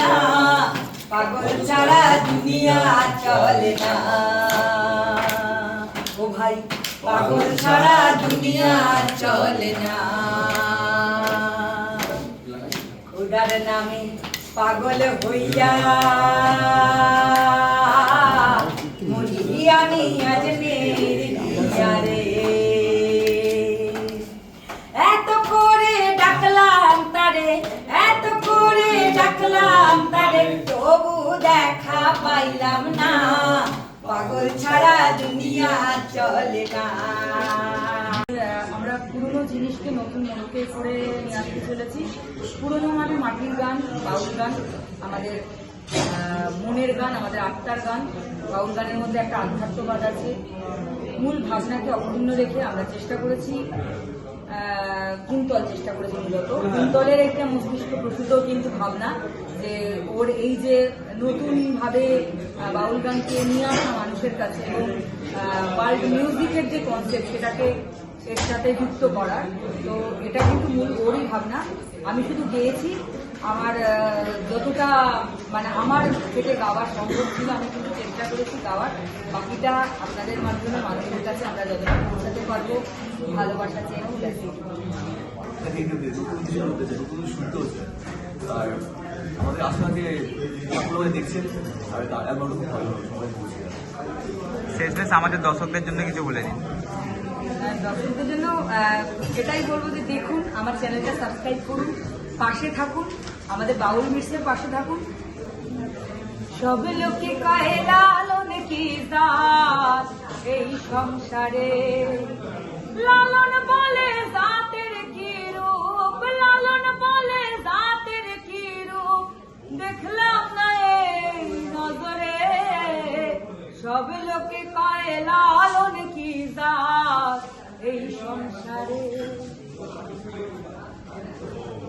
না পাগল ছাড়া দুনিয়া চলে না। ও ভাই, পাগল ছাড়া দুনিয়া চলে না। খোদার নামে পাগল হইয়া মরি আমি আজ রে। পাইলাম না। পাগল ছাড়া দুনিয়া চলে আমরা পুরনো জিনিসকে নতুন মনকে করে নিয়ে আসতে চলেছি। পুরনো মানে মাটির গান, বাউল গান, আমাদের মনের গান, আমাদের আত্মার গান। বাউল গানের মধ্যে একটা আধ্যাত্মবাদ আছে। মূল ভাবনাকে অক্ষুণ্ণ রেখে আমরা চেষ্টা করেছি। কুন্তল চেষ্টা করেছি মূলত কুন্তলের একটা মস্তিষ্ক প্রসূত কিন্তু ভাবনা যে ওর এই যে নতুন ভাবে বাউল গানকে নিয়ে আসা মানুষের কাছে এবং ওয়ার্ল্ড মিউজিকের যে কনসেপ্ট সেটাকে এর সাথে যুক্ত করার, তো এটা কিন্তু মূল ওরই ভাবনা। আমি শুধু গেয়েছি, আমার যতটা মানে আমার থেকে গাওয়ার সম্ভব ছিল, আমি কিন্তু চেষ্টা করেছি গাওয়ার বাকিটা আপনাদের মাধ্যমে মানুষের কাছে আমরা যতটা পৌঁছাতে পারব ভালোবাসা আর আমাদের আশাকে আপনারা দেখছেন আর খুব ভালো সবাই শেষমেশ আমাদের দর্শকদের জন্য কিছু বলে দিন। আর দর্শকদের জন্য এটাই বলব যে দেখুন আমার চ্যানেলটা সাবস্ক্রাইব করুন পাশে থাকুন আমাদের বাউল মিটসের পাশে থাকুন। সব লোকে কয়ে, লালন কি জাত? এই সংসারে লালন বলে জাতের কি রূপ? লালন বলে জাতের কি রূপ? দেখলাম না এই নজরে। সব লোকে কয়, লালন কি জাত? এই সংসারে